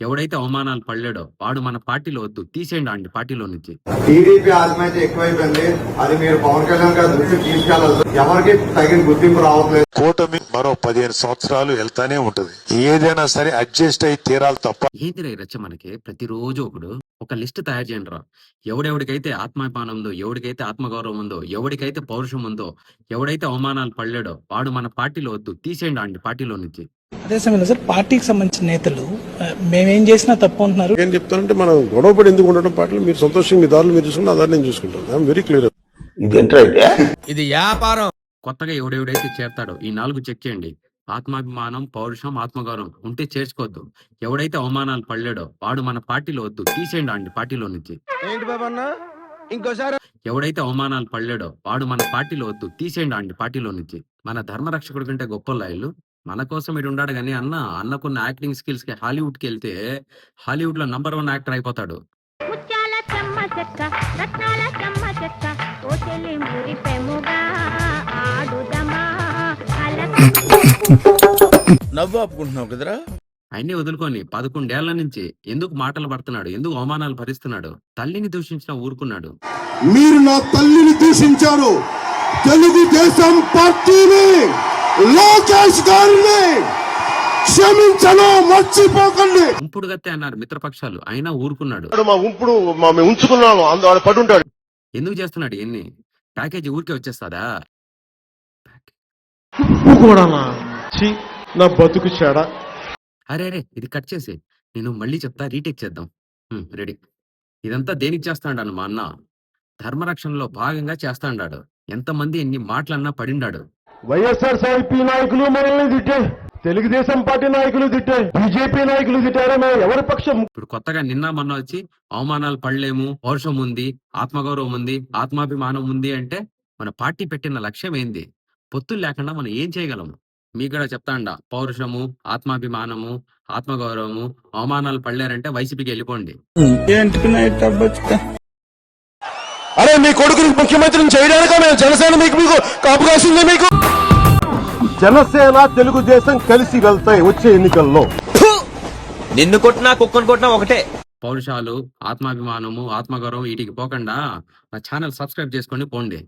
ఎవడైతే అవమానాలు పడలేడో వాడు మన పార్టీలో వద్దు తీసేయండి అండి పార్టీలో నుంచి. టీడీపీ ఆత్మహత్య ఎక్కువైపోయింది. అది మీరు పవన్ కళ్యాణ్ గారి దృష్టికి తీసుకెళ్ళాలి ఎవరికి తగిన గుర్తింపు రావట్లేదు. కూటమి మరో పదిహేను సంవత్సరాలు వెళ్తానే ఉంటది. ఏదైనా సరే అడ్జస్ట్ అయి తీరాలి తప్ప. ఏంటిరా ఈ రచ్చ మనకి? ప్రతిరోజు ఒకడు ఒక లిస్ట్ తయారు చేయండి రా ఎవడెవడికైతే ఆత్మాభిమానం ఉందో ఎవడికైతే ఆత్మగౌరవం ఉందో ఎవడికైతే పౌరుషం ఉందో ఎవడైతే అవమానాలు పడలేడో వాడు మన పార్టీలో వద్దు తీసేయండి అండి పార్టీలో నుంచి. అదే సమయంలో సార్ పార్టీకి సంబంధించిన నేతలు మేమేం చేసినా తప్పు అంటున్నారు. ఏం చెప్తానంటే మనం గొడవపడి ఎందుకు ఉండడం పాటలు మీరు సంతోషంగా మీ దారులు మీరు చూసుకుంటే అదాన్ని నేను చూసుకుంటాను. I'm very clear. ఇది వ్యాపారం. కొత్తగా ఎవడెవడైతే చేరతాడో ఈ నాలుగు చెక్ చేయండి. ఆత్మాభిమానం పౌరుషం ఆత్మగౌరవం. ఉంటే చేర్చుకోవద్దు. ఎవడైతే అవమానాలు పడలేడో వాడు మన పార్టీలో వద్దు. తీసేయండి అండి పార్టీలో నుంచి. ఏంటి బాబన్న? ఇంకోసారి. ఎవడైతే అవమానాలు పడలేడో వాడు మన పార్టీలో వద్దు. తీసేయండి అండి పార్టీలో నుంచి. మన ధర్మరక్షకుడి కంటే గొప్ప లాయలు. మన కోసం ఇటు ఉన్నాడు కానీ అన్న అన్నకున్న యాక్టింగ్ స్కిల్స్కి హాలీవుడ్కి వెళ్తే హాలీవుడ్లో నంబర్ వన్ యాక్టర్ అయిపోతాడు. ముత్యాల చెమ్మ చెక్క రత్నాల చెమ్మ చెక్క ఓ చెల్లి మురిపెముగా ఆడుదమా అలక నవ్వు ఆపుకుంటున్నావు కదరా? ఆయన్ని వదులుకొని పదకొండేళ్ళ నుంచి ఎందుకు మాటలు పడుతున్నాడు? ఎందుకు అవమానాలు భరిస్తున్నాడు? తల్లిని దూషించిన ఊరుకున్నాడు. మీరు నా తల్లిని దూషించారు. తెలుగుదేశం పార్టీని లోకేష్ గారిని క్షమించను మర్చిపోకండి. ఉంపుడు గత్తే అన్నారు మిత్రపక్షాలు. అయినా ఊరుకున్నాడు. మా ఉంపుడు మా మేము ఉంచుకున్నాము. అందులో పడి ఉంటాడు ఎందుకు చేస్తున్నాడు ఎన్ని ప్యాకేజీ ఊరికే వచ్చేస్తాదా? కూడానా ఛీ, నా బతుకు చెడ. అరే అరే ఇది కట్ చేసి. నేను మళ్ళీ చెప్తా రీటేక్ చేద్దాం. రెడీ. ఇదంతా దేనికి చేస్తాడాను మా అన్న? ధర్మరక్షణలో భాగంగా చేస్తాడాడు. ఎంతమంది ఎన్ని మాటలన్నా పడిండాడు. వైఎస్ఆర్ సిపి నాయకులు మనల్ని తిట్టే. తెలుగుదేశం పార్టీ నాయకులు తిట్టే. బీజేపీ నాయకులు తిట్టారా ఎవరి పక్షం? ఇప్పుడు కొత్తగా నిన్న మొన్న వచ్చి అవమానాలు పడలేము పౌరుషం ఉంది ఆత్మగౌరవం ఉంది ఆత్మాభిమానం ఉంది అంటే మన పార్టీ పెట్టిన లక్ష్యం ఏంది? పొత్తులు లేకుండా మనం ఏం చేయగలము? మీకు కూడా చెప్తాండా పౌరుషము ఆత్మాభిమానము ఆత్మగౌరవము అవమానాలు పడలేరంటే వైసీపీకి వెళ్ళిపోండి. అరే మీ కొడుకుని ముఖ్యమంత్రిని చేయడానిక మేము? జనసేన మీకు మీకు అవకాశం మీకు? జనసేన తెలుగుదేశం కలిసి వెళ్తాయి వచ్చే ఎన్నికల్లో. నిన్ను కొట్టినా కుక్కను కొట్టినా ఒకటే. పౌరుషాలు ఆత్మాభిమానము ఆత్మగౌరవం వీటికి పోకుండా నా ఛానల్ సబ్స్క్రైబ్ చేసుకొని పోండి.